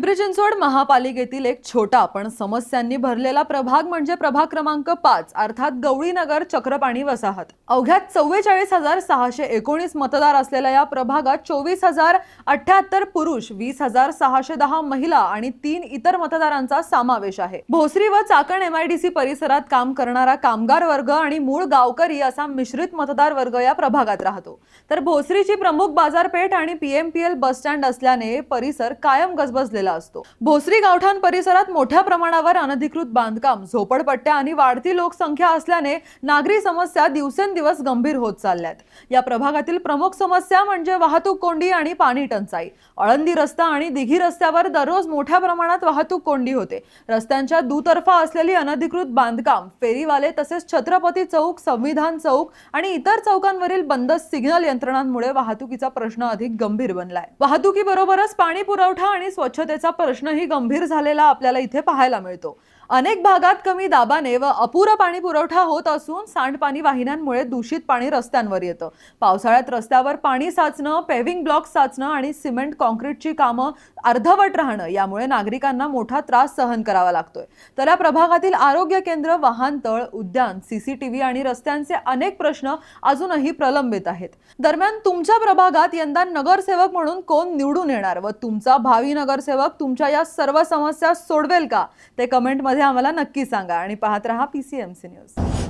पिंपरी चिंचवड महापालिकेतील एक छोटा पण समस्यांनी भरलेला प्रभाग म्हणजे प्रभाग क्रमांक पाच अर्थात गवळीनगर चक्रपाणी वसाहत. अवघ्यात चव्वेचाळीस हजार सहाशे एकोणीस मतदार असलेल्या या प्रभागात चोवीस हजार अठ्याहत्तर पुरुष वीस हजार सहाशे दहा महिला आणि तीन इतर मतदारांचा समावेश आहे. भोसरी व चाकण एमआयडीसी परिसरात काम करणारा कामगार वर्ग आणि मूळ गावकरी असा मिश्रित मतदार वर्ग या प्रभागात राहतो. तर भोसरीची प्रमुख बाजारपेठ आणि पीएमपीएल बस स्टँड असल्याने परिसर कायम गजबजलेला असतो. भोसरी गावठाण परिसरात मोठ्या प्रमाणावर अनधिकृत बांधकाम झोपडपट्ट्या आणि वाढती लोकसंख्या असल्याने नागरी समस्या दिवसेंदिवस गंभीर होत चालल्यात. या प्रभागातील प्रमुख समस्या म्हणजे वाहतूक कोंडी आणि पाणी टंचाई. अळंदी रस्ता आणि दिघी रस्त्यावर दररोज मोठ्या प्रमाणात वाहतूक कोंडी होते. रस्त्यांच्या दुतर्फा असलेली अनधिकृत बांधकाम फेरीवाले तसेच छत्रपती चौक संविधान चौक आणि इतर चौकांवरील बंद सिग्नल यंत्रणांमुळे वाहतुकीचा प्रश्न अधिक गंभीर बनलाय. वाहतुकीबरोबरच पाणी पुरवठा आणि स्वच्छतेचे प्रश्नही गंभीर झालेला आपल्याला इथे पाहायला मिळतो. अनेक भागात कमी दाबाने व अपुरा पाणी पुरवठा होत असून सांडपाणी वाहिन्यांमुळे दूषित पाणी रस्त्यांवर येतं. पावसाळ्यात रस्त्यावर पाणी साचणं पेव्हिंग ब्लॉक साचणं आणि सिमेंट कॉन्क्रीटची कामं अर्धवट राहणं यामुळे नागरिकांना मोठा त्रास सहन करावा लागतोय. तर या प्रभागातील आरोग्य केंद्र वाहनतळ उद्यान सीसीटीव्ही आणि रस्त्यांचे अनेक प्रश्न अजूनही प्रलंबित आहेत. दरम्यान तुमच्या प्रभागात यंदा नगरसेवक म्हणून कोण निवडून येणार व तुमचा भावी नगरसेवक तुमच्या या सर्व समस्या सोडवेल का? ते कमेंटमध्ये आम्हाला नक्की सांगा. आणि पाहत रहा पीसीएमसी न्यूज